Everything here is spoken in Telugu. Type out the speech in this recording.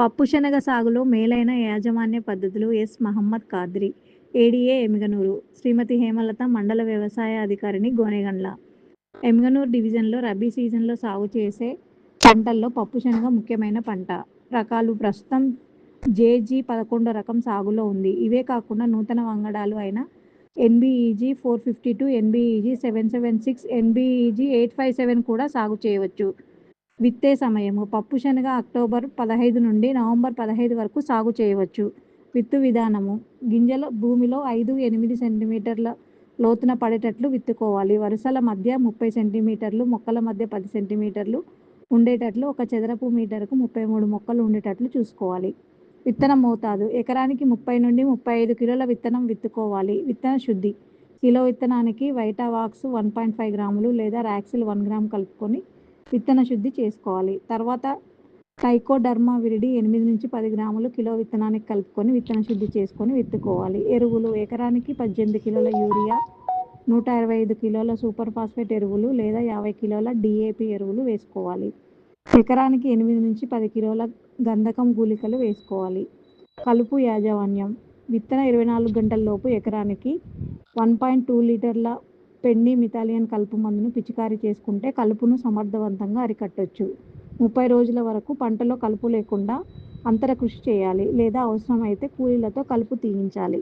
పప్పుశనగ సాగులో మేలైన యాజమాన్య పద్ధతులు ఎస్. మహమ్మద్ ఖాద్రి, ఏడీఏ, ఎమిగనూరు శ్రీమతి హేమలత మండల వ్యవసాయ అధికారిని గోనెగండ్ల, ఎమిగనూరు డివిజన్లో రబీ సీజన్లో సాగు చేసే పంటల్లో పప్పుశనగ ముఖ్యమైన పంట. రకాలు ప్రస్తుతం జేజీ పదకొండు రకం సాగులో ఉంది. ఇవే కాకుండా నూతన వంగడాలు అయిన NBEG four fifty two, NBEG seven seven six, NBEG eight five seven కూడా సాగు చేయవచ్చు. విత్తే సమయము పప్పుశనగ అక్టోబర్ పదహైదు నుండి నవంబర్ పదహైదు వరకు సాగు చేయవచ్చు. విత్తు విధానము గింజలు భూమిలో ఐదు, ఎనిమిది సెంటీమీటర్ల లోతున పడేటట్లు విత్తుకోవాలి. వరుసల మధ్య ముప్పై సెంటీమీటర్లు, మొక్కల మధ్య పది సెంటీమీటర్లు ఉండేటట్లు ఒక చదరపు మీటర్కు ముప్పై మూడు మొక్కలు ఉండేటట్లు చూసుకోవాలి. విత్తన మోతాదు ఎకరానికి ముప్పై నుండి ముప్పై ఐదు కిలోల విత్తనం విత్తుకోవాలి. విత్తన శుద్ధి కిలో విత్తనానికి వైటావాక్స్ వన్ పాయింట్ ఫైవ్ గ్రాములు లేదా ర్యాక్సిల్ వన్ గ్రామ్ కలుపుకొని విత్తన శుద్ధి చేసుకోవాలి. తర్వాత ట్రైకోడర్మా విరిడి ఎనిమిది నుంచి పది గ్రాములు కిలో విత్తనానికి కలుపుకొని విత్తన శుద్ధి చేసుకొని విత్తుకోవాలి. ఎరువులు ఎకరానికి పద్దెనిమిది కిలోల యూరియా, నూట ఇరవై ఐదు కిలోల సూపర్ ఫాస్ఫేట్ ఎరువులు లేదా యాభై కిలోల డీఏపీ ఎరువులు వేసుకోవాలి. ఎకరానికి ఎనిమిది నుంచి పది కిలోల గంధకం గుళికలు వేసుకోవాలి. కలుపు యాజమాన్యం విత్తన ఇరవై నాలుగు గంటల్లోపు ఎకరానికి వన్ పాయింట్ టూ లీటర్ల పెండి మిథాలియన్ కలుపు మందును పిచికారీ చేసుకుంటే కలుపును సమర్థవంతంగా అరికట్టొచ్చు. ముప్పై రోజుల వరకు పంటలో కలుపు లేకుండా అంతర కృషి చేయాలి లేదా అవసరమైతే కూలీలతో కలుపు తీయించాలి.